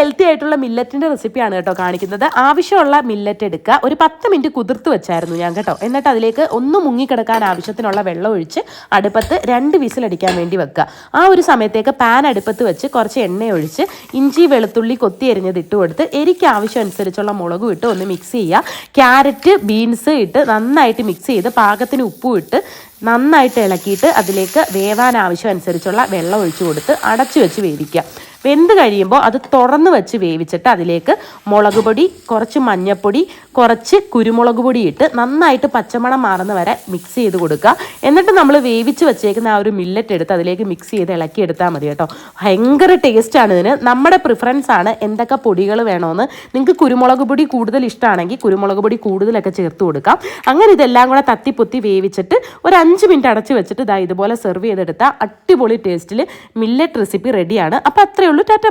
Healthy ആയിട്ടുള്ള മില്ലറ്റിന്റെ റെസിപ്പിയാണ് കേട്ടോ കാണിക്കുന്നത്. ആവശ്യമുള്ള മില്ലറ്റ് എടുക്കുക. ഒരു പത്ത് മിനിറ്റ് കുതിർത്ത് വെച്ചായിരുന്നു ഞാൻ കേട്ടോ. എന്നിട്ട് അതിലേക്ക് ഒന്ന് മുങ്ങിക്കിടക്കാൻ ആവശ്യത്തിനുള്ള വെള്ളം ഒഴിച്ച് അടുപ്പത്ത് രണ്ട് വിസിലടിക്കാൻ വേണ്ടി വെക്കുക. ആ ഒരു സമയത്തേക്ക് പാൻ അടുപ്പത്ത് വെച്ച് കുറച്ച് എണ്ണ ഒഴിച്ച് ഇഞ്ചി വെളുത്തുള്ളി കൊത്തി എരിഞ്ഞത് ഇട്ട് കൊടുത്ത് എരിക്ക് ആവശ്യം അനുസരിച്ചുള്ള മുളകും ഇട്ട് ഒന്ന് മിക്സ് ചെയ്യുക. ക്യാരറ്റ് ബീൻസ് ഇട്ട് നന്നായിട്ട് മിക്സ് ചെയ്ത് പാകത്തിന് ഉപ്പും ഇട്ട് നന്നായിട്ട് ഇളക്കിയിട്ട് അതിലേക്ക് വേവാൻ ആവശ്യം അനുസരിച്ചുള്ള വെള്ളം ഒഴിച്ചു കൊടുത്ത് അടച്ചു വെച്ച് വേവിക്കുക. വെന്ത് കഴിയുമ്പോൾ അത് തുറന്ന് വെച്ച് വേവിച്ചിട്ട് അതിലേക്ക് മുളക് പൊടി കുറച്ച് മഞ്ഞൾപ്പൊടി കുറച്ച് കുരുമുളക് പൊടി ഇട്ട് നന്നായിട്ട് പച്ചമണം മാറുന്ന വരെ മിക്സ് ചെയ്ത് കൊടുക്കുക. എന്നിട്ട് നമ്മൾ വേവിച്ച് വെച്ചേക്കുന്ന ആ ഒരു മില്ലറ്റ് എടുത്ത് അതിലേക്ക് മിക്സ് ചെയ്ത് ഇളക്കി എടുത്താൽ മതി കേട്ടോ. ഭയങ്കര ടേസ്റ്റാണ് ഇതിന്. നമ്മുടെ പ്രിഫറൻസ് ആണ് എന്തൊക്കെ പൊടികൾ വേണമെന്ന് നിങ്ങൾക്ക് കുരുമുളക് പൊടി കൂടുതൽ ഇഷ്ടമാണെങ്കിൽ കുരുമുളക് പൊടി കൂടുതലൊക്കെ ചേർത്ത് കൊടുക്കാം. അങ്ങനെ ഇതെല്ലാം കൂടെ തത്തിപ്പൊത്തി വേവിച്ചിട്ട് ഒരു അഞ്ച് മിനിറ്റ് അടച്ച് വെച്ചിട്ട് ഇതാ ഇതുപോലെ സെർവ് ചെയ്തെടുത്ത അടിപൊളി ടേസ്റ്റിൽ മില്ലറ്റ് റെസിപ്പി റെഡിയാണ് അപ്പോൾ അത്രയേ ഉള്ളൂ ടാറ്റ.